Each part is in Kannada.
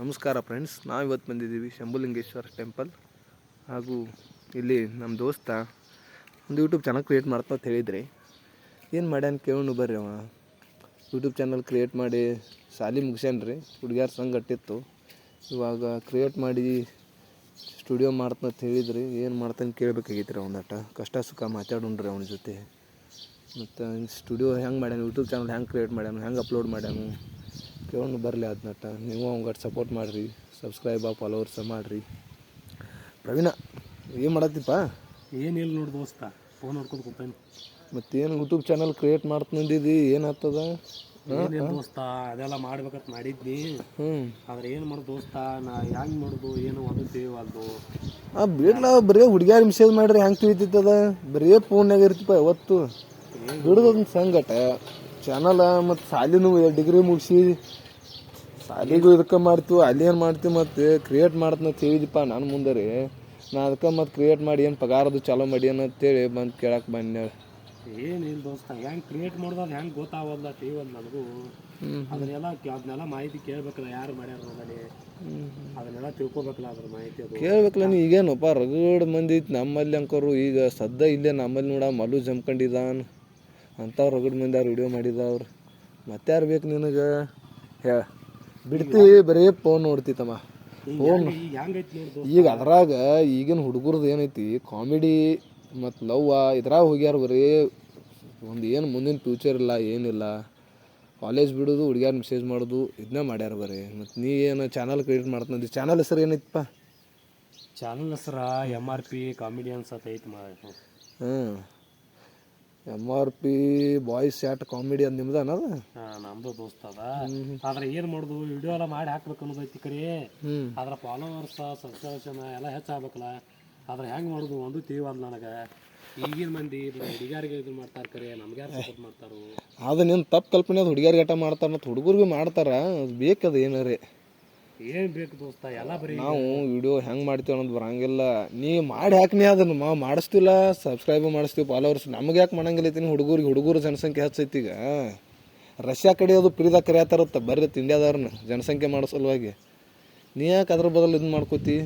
ನಮಸ್ಕಾರ ಫ್ರೆಂಡ್ಸ್ ನಾವು ಇವತ್ತು ಬಂದಿದ್ದೀವಿ ಶಂಭುಲಿಂಗೇಶ್ವರ ಟೆಂಪಲ್ ಹಾಗೂ ಇಲ್ಲಿ ನಮ್ಮ ದೋಸ್ತ ಒಂದು ಯೂಟ್ಯೂಬ್ ಚಾನಲ್ ಕ್ರಿಯೇಟ್ ಮಾಡ್ತಾ ಅಂತ ಹೇಳಿದ್ರಿ, ಏನು ಮಾಡ್ಯಾನ ಕೇಳೋಣ ಬರ್ರಿ ಅವ. ಯೂಟ್ಯೂಬ್ ಚಾನಲ್ ಕ್ರಿಯೇಟ್ ಮಾಡಿ ಶಾಲೆ ಮುಗಿಸ್ಯಾನ ರೀ, ಹುಡುಗ್ಯಾರ ಸಂಘ ಇತ್ತು ಇವಾಗ ಕ್ರಿಯೇಟ್ ಮಾಡಿ ಸ್ಟುಡಿಯೋ ಮಾಡ್ತಾ ಅಂತ ಹೇಳಿದ್ರಿ, ಏನು ಮಾಡ್ತಾನೆ ಕೇಳಬೇಕಾಗಿತ್ತು ರೀ ಒಂದಟ ಕಷ್ಟ ಸುಖ ಮಾತಾಡೋಣ್ರಿ ಅವನ ಜೊತೆ. ಮತ್ತು ಸ್ಟುಡಿಯೋ ಹೆಂಗೆ ಮಾಡ್ಯಾನ, ಯೂಟ್ಯೂಬ್ ಚಾನಲ್ ಹೆಂಗೆ ಕ್ರಿಯೇಟ್ ಮಾಡ್ಯಾನ, ಹೆಂಗೆ ಅಪ್ಲೋಡ್ ಮಾಡ್ಯಾನು? ಕೇಳೋಣ ಬರಲಿ ಅದನ್ನಟ ನೀವು ಅವಂಗಟ್ಟು ಸಪೋರ್ಟ್ ಮಾಡಿರಿ ಸಬ್ಸ್ಕ್ರೈಬ ಫಾಲೋವರ್ಸ ಮಾಡಿರಿ. ಪ್ರವೀಣ ಏನು ಮಾಡತ್ತಿಪ್ಪ? ಏನಿಲ್ಲ ನೋಡಿ ದೋಸ್ತ ಫೋನ್ ನೋಡ್ಕೊಂಡು ಕೂತೇನೆ. ಮತ್ತೇನು ಯೂಟ್ಯೂಬ್ ಚಾನಲ್ ಕ್ರಿಯೇಟ್ ಮಾಡ್ತಂದಿದ್ದಿ ಏನಾಗ್ತದ? ದೋಸ್ತ ಅದೆಲ್ಲ ಮಾಡ್ಬೇಕಂತ ಮಾಡಿದ್ನಿ. ಆದ್ರೆ ಏನು ಮಾಡೋದು ದೋಸ್ತ ನಾ ಹ್ಯಾಂಗ್ ಮಾಡೋದು ಏನು ಒಂದು ತಿಳಿವಲ್ದು. ಆ ಬಿಡ್ಲ ಬರೀ ಹುಡುಗ್ಯಾರ ಮೆಸೇಜ್ ಮಾಡ್ರಿ ಹೆಂಗೆ ತಿಳಿತಿತ್ತದ? ಬರೀ ಫೋನ್ಯಾಗ ಇರ್ತಿಪ್ಪ ಯಾವತ್ತು. ಬಿಡೋದೊಂದು ಸಂಗಟ ಚಾನಲ ಮತ್ತು ಸಾಲಿನೂ ಡಿಗ್ರಿ ಮುಗಿಸಿ ಸಾಲಿಗೂ ಇದಕ್ಕೆ ಮಾಡ್ತೀವಿ ಅಲ್ಲಿ ಏನು ಮಾಡ್ತೀವಿ ಮತ್ತು ಕ್ರಿಯೇಟ್ ಮಾಡ್ತೀನಿ ಅಂತ ಹೇಳಿದಿಪ್ಪ ನಾನು ಮುಂದೆ ರೀ ನಾ ಅದಕ್ಕೆ ಮತ್ತು ಕ್ರಿಯೇಟ್ ಮಾಡಿ ಏನು ಪಗಾರದು ಚಾಲೋ ಮಾಡಿ ಅಂತೇಳಿ ಬಂದು ಕೇಳಕ್ಕೆ ಬಂದೆ. ಏನಿಲ್ಲ ದೋಸ್ತ ಹೆಂಗೆ ಕ್ರಿಯೇಟ್ ಮಾಡೋದು ಹೆಂಗೆ ಗೊತ್ತಾಗೋದ ಟಿ ಒಂದು ನನಗೂ. ಅದನ್ನೆಲ್ಲ ಅದನ್ನೆಲ್ಲ ಮಾಹಿತಿ ಕೇಳ್ಬೇಕಲ್ಲ ಯಾರು ಮಾಡ್ಯಾರ ನಮ್ಮಲ್ಲಿ ಅದನ್ನೆಲ್ಲ ತಿಳ್ಕೊಬೇಕಲ್ಲ ಅದ್ರ ಮಾಹಿತಿ ಅದು. ಕೇಳ್ಬೇಕಲ್ಲ ನೀ ಈಗೇನಪ್ಪ ರಗಡ್ ಮಂದಿ ಐತಿ ನಮ್ಮಲ್ಲಿ ಅಂಕರು ಈಗ ಸದ್ದ ಇಲ್ಲೇ ನಮ್ಮಲ್ಲಿ ನೋಡ ಮಲ್ಲು ಜಮ್ಕೊಂಡಿದ್ದಾನ ಅಂಥವ್ರು ರಗಡ್ ಮಂದಿ ಅವ್ರು ವಿಡಿಯೋ ಮಾಡಿದವ್ರು ಮತ್ತೆ ಯಾರು ಬೇಕು ನಿನಗೆ? ಹೇಳ ಬಿಡ್ತಿ ಬರೀ ಫೋನ್ ನೋಡ್ತಿತ್ತಮ್ಮ ನೋಡಿ ಈಗ ಅದ್ರಾಗ ಈಗಿನ ಹುಡುಗರ್ದು ಏನೈತಿ ಕಾಮಿಡಿ ಮತ್ತು ಲವ್ವ ಇದ್ರಾಗ ಹೋಗ್ಯಾರ ಬರೀ ಒಂದು ಏನು ಮುಂದಿನ ಫ್ಯೂಚರ್ ಇಲ್ಲ ಏನಿಲ್ಲ. ಕಾಲೇಜ್ ಬಿಡೋದು ಹುಡುಗ್ಯಾರ ಮೆಸೇಜ್ ಮಾಡೋದು ಇದನ್ನ ಮಾಡ್ಯಾರ ಬರೀ. ಮತ್ತು ನೀ ಏನು ಚಾನಲ್ ಕ್ರಿಯೇಟ್ ಮಾಡ್ತಂದಿ ಚಾನಲ್ ಹೆಸರು ಏನೈತಪ್ಪ? ಚಾನಲ್ ಹೆಸರ ಎಂ ಆರ್ ಪಿ ಕಾಮಿಡಿಯನ್ಸ್ ಅಂತ ಐತಿ ಮಾ ಹ್ಞೂ M R P boys chat comedy ಅದು ನಿಮ್ದು ಅನ್ನೋದು ನಮ್ದು ದೋಸ್ತ ಅದ. ಆದ್ರೆ ಏನ್ ಮಾಡುದು? ವಿಡಿಯೋ ಎಲ್ಲ ಮಾಡಿ ಹಾಕ್ಬೇಕು ಅನ್ನೋದೈತಿ ಕರಿ. ಅದ್ರ ಫಾಲೋವರ್ಸ್ ಸಬ್ಸ್ಕ್ರಿಪ್ಷನ್ ಎಲ್ಲ ಹೆಚ್ಚಾಗ್ಬೇಕಲ್ಲ. ಆದ್ರೆ ಹೆಂಗ್ ಮಾಡುದು? ಒಂದು ತಿಳಿವಾದ ನನಗೆ. ಈಗಿನ ಮಂದಿ ಹುಡುಗಿಯರಿಗೆ ಇದು ಮಾಡ್ತಾರೆ ಕರೆ. ನಮ್ಗೆ ಯಾರು ಸಪೋರ್ಟ್ ಮಾಡ್ತಾರೋ? ಅದು ನಿನ್ನ ತಪ್ಪು ಕಲ್ಪನೆ ಅದು ಹುಡುಗಿಯರಿಗೆ ಆಟ ಮಾಡ್ತಾರೆ ಮತ್ತು ಹುಡುಗರು ಮಾಡ್ತಾರ. ಬೇಕದು ಏನಾರೇ. ಏನ್ ಬೇಕು ದೋಸ್ತ, ಎಲ್ಲ ಬರೀ ನಾವು ವಿಡಿಯೋ ಹೆಂಗೆ ಮಾಡ್ತೀವಿ ಅನ್ನೋದು ಬರಂಗಿಲ್ಲ. ನೀ ಮಾಡಿ ಹಾಕ್ನಿ ಅದನ್ನು. ಮಾ, ಮಾಡಿಸ್ತಿಲ್ಲ ಸಬ್ಸ್ಕ್ರೈಬ್ ಮಾಡಿಸ್ತೀವಿ ಫಾಲೋವರ್ಸ್ ನಮ್ಗೆ ಯಾಕೆ ಮಾಡಂಗಿಲ್ಲ ಐತಿ ಹುಡುಗರಿಗೆ? ಹುಡುಗರು ಜನಸಂಖ್ಯೆ ಹೆಚ್ಚೈತಿ ಈಗ. ರಷ್ಯಾ ಕಡೆ ಅದು ಪ್ರೀದಾಗ ಕರೆಯತ್ತಾರತ್ತ ಬರ್ರಿ ಇಂಡಿಯಾದವ್ರನ್ನ ಜನಸಂಖ್ಯೆ ಮಾಡೋ ಸಲುವಾಗಿ. ನೀ ಯಾಕೆ ಅದ್ರ ಬದಲು ಇದು ಮಾಡ್ಕೋತಿ?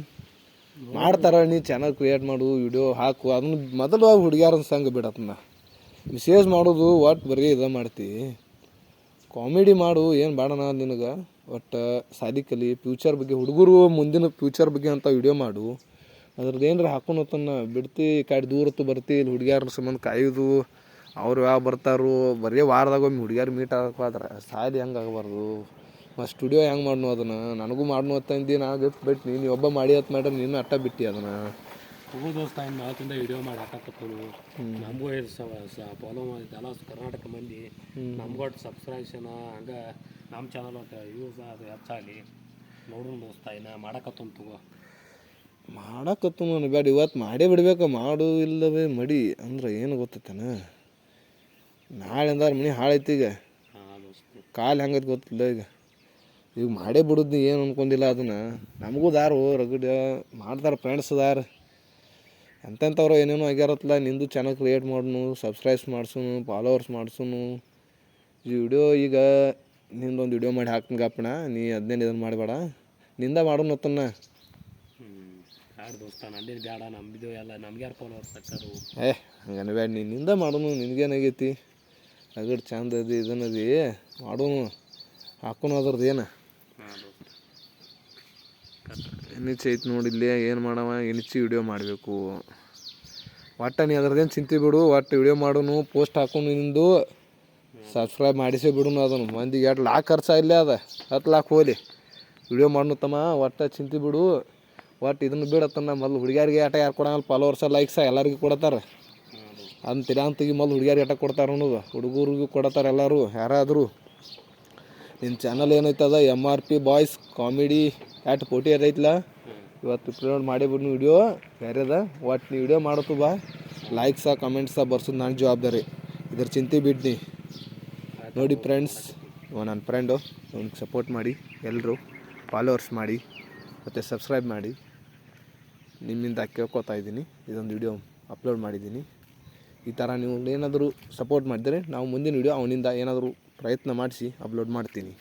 ಮಾಡ್ತಾರ, ನೀ ಚಾನಲ್ ಕ್ರಿಯೇಟ್ ಮಾಡು, ವಿಡಿಯೋ ಹಾಕು. ಅದನ್ನ ಮೊದಲು ಹುಡುಗಿಯಾರ ಸಂಘ ಬಿಡತ್ತನ್ನ ಮೆಸೇಜ್ ಮಾಡೋದು ಒಟ್ಟು ಬರೀ ಇದ ಮಾಡ್ತಿ. ಕಾಮಿಡಿ ಮಾಡು, ಏನು ಬೇಡಣ ನಿನಗೆ? ಒಟ್ಟು ಸಾಲಿ ಕಲಿ ಫ್ಯೂಚರ್ ಬಗ್ಗೆ ಹುಡುಗರು ಮುಂದಿನ ಫ್ಯೂಚರ್ ಬಗ್ಗೆ ಅಂತ ವಿಡಿಯೋ ಮಾಡು. ಅದ್ರದ್ದು ಏನಾರ ಹಾಕೊಂಡು ಹೊತ್ತನ್ನ ಬಿಡ್ತಿ, ಈ ಕಡೆ ದೂರತ್ತು ಬರ್ತಿ, ಇಲ್ಲಿ ಹುಡುಗಿಯಾರ ಸಂಬಂಧ ಕಾಯೋದು, ಅವ್ರು ಯಾವ ಬರ್ತಾರೋ, ಬರೀ ವಾರದಾಗ ಒಮ್ಮೆ ಹುಡುಗಿಯಾರು ಮೀಟ್ ಆಗಕ್ಕೆ ಹೋದ್ರೆ ಹೆಂಗೆ ಆಗಬಾರ್ದು? ಮತ್ತು ಸ್ಟುಡಿಯೋ ಹೆಂಗೆ ಮಾಡ್ನು ಅದನ್ನು? ನನಗೂ ಮಾಡ್ನು ಅಂತಂದು ನಾ ಗಿಫ್ಟ್ ಬಿಟ್ಟು, ನೀನು ಒಬ್ಬ ಮಾಡಿ ಅಂತ ಮಾಡ್ರೆ ನೀನು ಅಟ್ಟ ಬಿಟ್ಟು ಅದನ್ನು. ಹೋಗೋ ದೋಸ್ತ ಇನ್ನು ನಾಲ್ಕಿಂದ ವಿಡಿಯೋ ಮಾಡಿ ಹಾಕತ್ತನು ನಮಗೂ ಫಾಲೋ ಎಲ್ಲ ಕರ್ನಾಟಕ ಮಂದಿ ನಮ್ಗೂ ಒಟ್ಟು ಸಬ್ಸ್ಕ್ರೈಬ್ಷನ್ ಹಂಗ ನಮ್ಮ ಚಾನಲ್ ಒಟ್ಟು ಯೂಸ್ ಅದು ಹೆಚ್ಚಾಗಲಿ ನೋಡೋಣ ದೋಸ್ತ ಇನ್ನು ಮಾಡಕತ್ತನು ತಗೋ ಮಾಡಕತ್ತು ನಾನು ಬೇಡ ಇವತ್ತು ಮಾಡೇ ಬಿಡ್ಬೇಕು ಮಾಡು ಇಲ್ಲವೇ ಮಡಿ ಅಂದ್ರೆ ಏನು ಗೊತ್ತೈತೇನ? ನಾಳೆ ಅಂದ್ರೆ ಮನೆ ಹಾಳೈತಿ ಈಗ ಕಾಲು ಹೆಂಗೈತೆ ಗೊತ್ತಿಲ್ಲ ಈಗ. ಈಗ ಮಾಡೇ ಬಿಡೋದು ಏನು ಅನ್ಕೊಂಡಿಲ್ಲ ಅದನ್ನು. ನಮಗೂ ದಾರು ರಗಡ ಮಾಡ್ತಾರೆ ಫ್ರೆಂಡ್ಸ್ ಅದಾರ ಎಂತೆಂಥವ್ರು ಏನೇನೋ ಆಗ್ಯಾರತ್ತಲ್ಲ ನಿಂದು ಚಾನಲ್ ಕ್ರಿಯೇಟ್ ಮಾಡ್ನು ಸಬ್ಸ್ಕ್ರೈಬ್ಸ್ ಮಾಡ್ಸುನು ಫಾಲೋವರ್ಸ್ ಮಾಡ್ಸುನು. ಈ ವಿಡಿಯೋ ಈಗ ನಿಂದೊಂದು ವಿಡಿಯೋ ಮಾಡಿ ಹಾಕ್ತೀನಿ ಗಪ್ಪಣ ನೀ ಅದನ್ನೇನು ಇದನ್ನು ಮಾಡಬೇಡ. ನಿಂದ ಮಾಡೋನು ಅತ್ತನ್ನ ಯಾರು ದೋಸ್ತ ನಂದೇನು ಬೇಡ ನಮ್ದು ಎಲ್ಲ ನಮ್ಗೆ ಯಾರು ಫಾಲೋವರ್ಸ್ ಹಾಕಾರು ಏ ಹಂಗನ ಬೇಡ ನೀನು ನಿಂದ ಮಾಡೋನು ನಿನಗೇನಾಗೈತಿ ಅದ್ರ ಚಂದ ಅದಿ ಇದನ್ನದಿ ಮಾಡೋನು. ಹಾಕೋನು ಅದ್ರದ್ದು ಏನು? ಹಾಂ ದೋಸ್ತ. ಎನಿಚೆ ನೋಡಿ ನೋಡಿಲ್ಲಿ ಏನು ಮಾಡವ ಎನಿಚಿ ವಿಡಿಯೋ ಮಾಡಬೇಕು. ಒಟ್ಟ ನೀ ಅದ್ರದ್ದೇನು ಚಿಂತೆ ಬಿಡು, ಒಟ್ಟು ವಿಡಿಯೋ ಮಾಡೋನು ಪೋಸ್ಟ್ ಹಾಕೊಂಡು ನಿಂದು. ಸಬ್ಸ್ಕ್ರೈಬ್ ಮಾಡಿಸೇ ಬಿಡುನು ಅದನ್ನು. ಮಂದಿಗೆ ಎರಡು ಲಾಕ್ ಇಲ್ಲ ಅದ. ಹತ್ತು ಲಾಕ್ ಹೋಲಿ ವಿಡಿಯೋ ಮಾಡ್ನು ತಮ್ಮ, ಒಟ್ಟು ಚಿಂತೆ ಬಿಡು. ಒಟ್ಟು ಇದನ್ನು ಬಿಡತ್ತನ್ನ ಮೊದಲು ಹುಡುಗಿಯರಿಗೆ ಆಟ ಯಾರು ಕೊಡೋಲ್ಲ ಫಾಲೋವರ್ಸ ಲೈಕ್ಸ ಎಲ್ಲರಿಗೂ ಕೊಡತ್ತಾರ ಅದನ್ನು ತಿರಾಂತಿಗೆ ಮೊದಲು ಹುಡುಗಿಯರಿಗೆ ಆಟ ಕೊಡ್ತಾರೆ ಅನ್ನೋದು. ಹುಡುಗರಿಗೂ ಕೊಡತ್ತಾರೆ ಎಲ್ಲರೂ, ಯಾರಾದರೂ. ನಿನ್ನ channel ಏನೈತದ? M R P boys comedy at ಪೋಟಿ ಐತ್ಲ? ಇವತ್ತು ಅಪ್ಲೋಡ್ ಮಾಡಿಬಿಡ್ನು ವೀಡಿಯೋ ಬೇರೆದ ಒಟ್ಟು ನೀ ವಿಡಿಯೋ ಮಾಡತ್ತು ಬಾ. ಲೈಕ್ಸ ಕಮೆಂಟ್ಸ ಬರ್ಸೋದು ನಾನು ಜವಾಬ್ದಾರಿ. ಇದ್ರ ಚಿಂತೆ ಬಿಡ್ನಿ. ನೋಡಿ ಫ್ರೆಂಡ್ಸ್ ಇವ ನನ್ನ ಫ್ರೆಂಡು ಅವ್ನಿಗೆ ಸಪೋರ್ಟ್ ಮಾಡಿ ಎಲ್ಲರೂ ಫಾಲೋವರ್ಸ್ ಮಾಡಿ, ಮತ್ತು ಸಬ್ಸ್ಕ್ರೈಬ್ ಮಾಡಿ. ನಿಮ್ಮಿಂದ ಕೇಳ್ಕೊತಾ ಇದ್ದೀನಿ. ಇದೊಂದು ವಿಡಿಯೋ ಅಪ್ಲೋಡ್ ಮಾಡಿದ್ದೀನಿ. ಈ ಥರ ನೀವು ಏನಾದರೂ ಸಪೋರ್ಟ್ ಮಾಡಿದರೆ ನಾವು ಮುಂದಿನ ವಿಡಿಯೋ ಅವನಿಂದ ಏನಾದರೂ ಪ್ರಯತ್ನ ಮಾಡಿಸಿ ಅಪ್ಲೋಡ್ ಮಾಡ್ತೀನಿ.